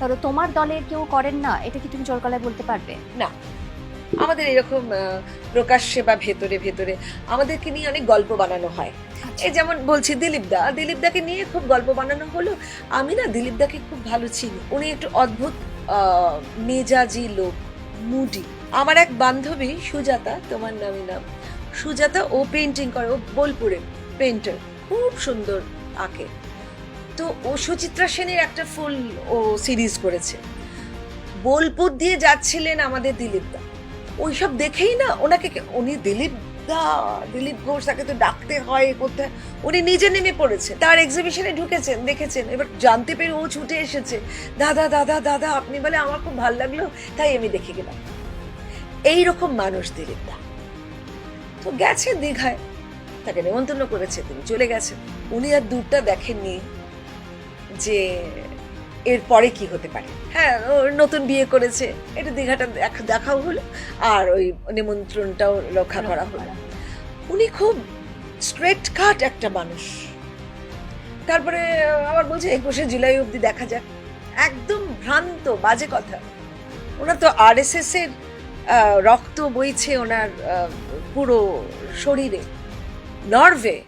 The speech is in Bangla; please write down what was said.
ধরো তোমার দলের কেউ করেন না? এটা কি তুমি জোর গলায় বলতে পারবে? না। আমাদের এরকম প্রকাশ্যে বা ভেতরে ভেতরে আমাদেরকে নিয়ে অনেক গল্প বানানো হয়। এই যেমন বলছি দিলীপ দা দিলীপ দাকে নিয়ে খুব গল্প বানানো হলো। আমি না দিলীপ দাকে খুব ভালো চিনি। উনি একটু অদ্ভুত মেজাজি লোক মুডি। আমার এক বান্ধবী সুজাতা তোমার নামই নাম সুজাতা ও পেন্টিং করে ও বোলপুরে পেন্টার খুব সুন্দর আঁকে। তো ও সুচিত্রা সেনের একটা ফুল ও সিরিজ করেছে। বোলপুর দিয়ে যাচ্ছিলেন আমাদের দিলীপ দা ওইসব দেখেই না ওনাকে উনি দিলীপ দা দিলীপ ঘোষ তাকে তো ডাকতে হয় করতে। উনি নিজে নেমে পড়েছে তার এক্সিবিশনে ঢুকেছেন, দেখেছেন। এবার জানতে পেরে ও ছুটে এসেছে। দাদা দাদা দাদা, আপনি বলে আমার খুব ভালো লাগল, তাই আমি দেখে গেলাম। এই রকম মানুষ দিলীপ দা তো গেছে দীঘায়। তাকে নেমন্তন্ন করেছে, তিনি চলে গেছেন। উনি আর দূরটা দেখেননি। যে এরপরে কি হতে পারে। হ্যাঁ ও নতুন বিয়ে করেছে, এটা দীঘাটা দেখ- দেখাও হলো, আর ওই নিমন্ত্রণটাও রক্ষা করা হলো। উনি খুব স্ট্রেট কাট একটা মানুষ। তারপরে আবার বলছে, একুশে জুলাই অবধি দেখা যাক। একদম ভ্রান্ত, বাজে কথা। ওনার তো এস এর রক্ত বইছে ওনার পুরো শরীরে। নার্ভে